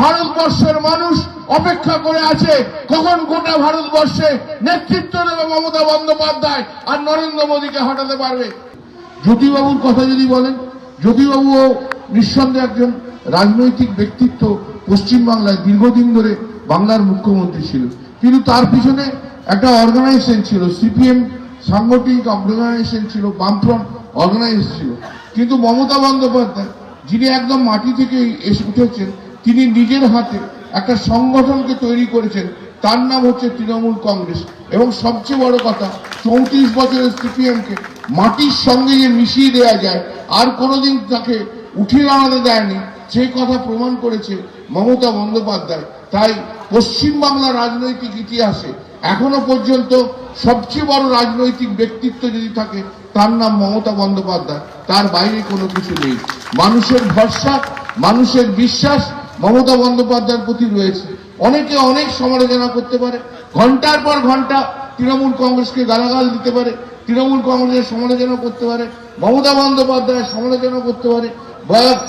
ভারতবর্ষের মানুষ অপেক্ষা করে আছে, কখন গোটা ভারতবর্ষে নেতৃত্ব দেবে মমতা বন্দ্যোপাধ্যায় আর নরেন্দ্র মোদীকে হটাতে পারবে? জ্যোতিবাবুর কথা যদি বলেন, জ্যোতিবাবুও নিঃসন্দেহে একজন রাজনৈতিক ব্যক্তিত্ব, পশ্চিমবাংলায় দীর্ঘদিন ধরে বাংলার মুখ্যমন্ত্রী ছিল কিন্তু তার পিছনে একটা অর্গানাইজেশন ছিল, সিপিএম সাংগঠনিক অর্গানাইজেশন ছিল, বামফ্রন্ট অর্গানাইজেশন ছিল। কিন্তু মমতা বন্দ্যোপাধ্যায়, যিনি একদম মাটি থেকে এসে উঠেছেন তিনি নিজের হাতে একটা সংগঠনকে তৈরি করেছেন, তার নাম হচ্ছে তৃণমূল কংগ্রেস। এবং সবচেয়ে বড় কথা, চৌত্রিশ বছরের সিপিএমকে মাটির সঙ্গে যে মিশিয়ে দেওয়া যায়, আর কোনোদিন তাকে উঠিয়ে দাঁড়াতে দেয়নি, সেই কথা প্রমাণ করেছে মমতা বন্দ্যোপাধ্যায়। তাই পশ্চিমবাংলার রাজনৈতিক ইতিহাসে এখনও পর্যন্ত সবচেয়ে বড় রাজনৈতিক ব্যক্তিত্ব যদি থাকে, তার নাম মমতা বন্দ্যোপাধ্যায়। তার বাইরে কোনো কিছু নেই। মানুষের ভরসা, মানুষের বিশ্বাস মমতা বন্দ্যোপাধ্যায়ের প্রতি রয়েছে। অনেকে অনেক সমালোচনা করতে পারে। ঘণ্টার পর ঘণ্টা তৃণমূল কংগ্রেসকে গালাগাল দিতে পারে। তৃণমূল কংগ্রেসের সমালোচনা করতে পারে। মমতা বন্দ্যোপাধ্যায়ের সমালোচনা করতে পারে। বা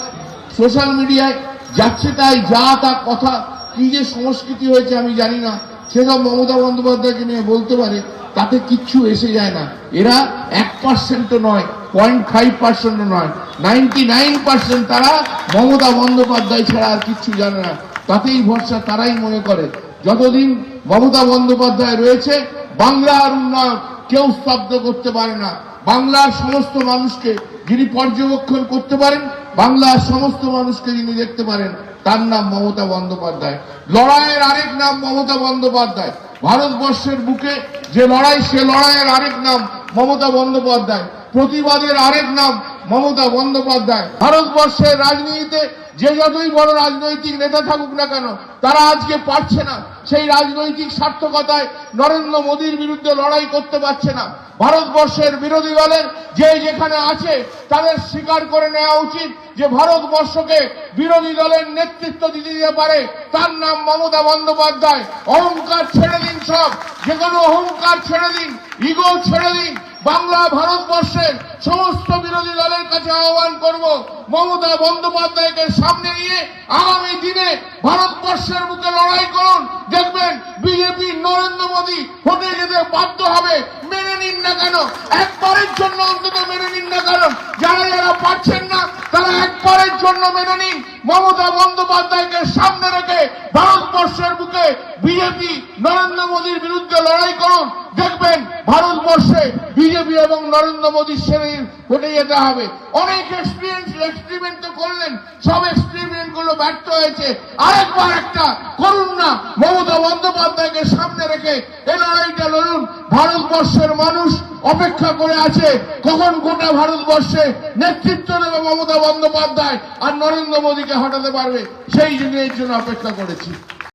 সোশ্যাল মিডিয়ায় যাচ্ছে তাই যা তা কথা, কি যে সংস্কৃতি হয়েছে আমি জানি না। সেসব মমতা বন্দ্যোপাধ্যায়কে নিয়ে বলতে পারে, তাতে কিচ্ছু এসে যায় না। এরা এক পার্সেন্টও নয়। পয়েন্ট ফাইভ পার্সেন্টও নয়, নাইনটি নাইন পার্সেন্ট তারা মমতা বন্দ্যোপাধ্যায় ছাড়া আর কিচ্ছু জানে না। তাতেই ভরসা তারাই মনে করে। যতদিন মমতা বন্দ্যোপাধ্যায় রয়েছে বাংলার উন্নয়ন কেউ স্তব্ধ করতে পারে না। বাংলার সমস্ত মানুষকে যিনি পর্যবেক্ষণ করতে পারেন, বাংলার সমস্ত মানুষকে যিনি দেখতে পারেন, তার নাম মমতা বন্দ্যোপাধ্যায়। লড়াইয়ের আরেক নাম মমতা বন্দ্যোপাধ্যায়। ভারতবর্ষের বুকে যে লড়াই, সে লড়াইয়ের আরেক নাম মমতা বন্দ্যোপাধ্যায়। প্রতিবাদের আরেক নাম মমতা বন্দ্যোপাধ্যায়, ভারতবর্ষের রাজনীতিতে যে যতই বড় রাজনৈতিক নেতা থাকুক না কেন, তারা আজকে পারছে না। সেই রাজনৈতিক সার্থকতায় নরেন্দ্র মোদীর বিরুদ্ধে লড়াই করতে পারছে না। ভারতবর্ষের বিরোধী দলের যে যেখানে আছে, তাদের স্বীকার করে নেওয়া উচিত যে ভারতবর্ষকে বিরোধী দলের নেতৃত্ব দিতে দিতে পারে। তার নাম মমতা বন্দ্যোপাধ্যায়। অহংকার ছেড়ে দিন সব। যে কোনো অহংকার ছেড়ে দিন, ইগো ছেড়ে দিন। বাংলা ভারতবর্ষের সমস্ত বিরোধী দলের কাছে আহ্বান করব, মমতা বন্দ্যোপাধ্যায়কে সামনে নিয়ে আগামী দিনে ভারতবর্ষের মুখে লড়াই করুন। দেখবেন বিজেপি নরেন্দ্র মোদী হতে যেতে বাধ্য হবে। মেনে নিন না কেন? একবারের জন্য অন্তত মেনে নিন না কেন যারা যারা পারছেন না একবারের জন্য মেনে নিন। মমতা বন্দ্যোপাধ্যায়কে সামনে রেখে ভারতবর্ষের বুকে বিজেপি নরেন্দ্র মোদীর বিরুদ্ধে লড়াই করুন। দেখবেন ভারতবর্ষে বিজেপি এবং নরেন্দ্র মোদীর শ্রেণির ঘটে যেতে হবে। অনেক এক্সপিরিয়েন্স এক্সপেরিমেন্ট তো করলেন। সব এক্সপেরিমেন্টগুলো ব্যর্থ হয়েছে। আরেকবার একটা করুন না। মমতা বন্দ্যোপাধ্যায়কে সামনে রেখে এ লড়াইটা লড়ুন। ভারতবর্ষের মানুষ অপেক্ষা করে আছে। কখন গোটা ভারতবর্ষে নেতৃত্ব দেবে মমতা বন্দ্যোপাধ্যায় আর নরেন্দ্র মোদীকে হটাতে পারবে? সেই জন্য এর জন্য অপেক্ষা করেছি।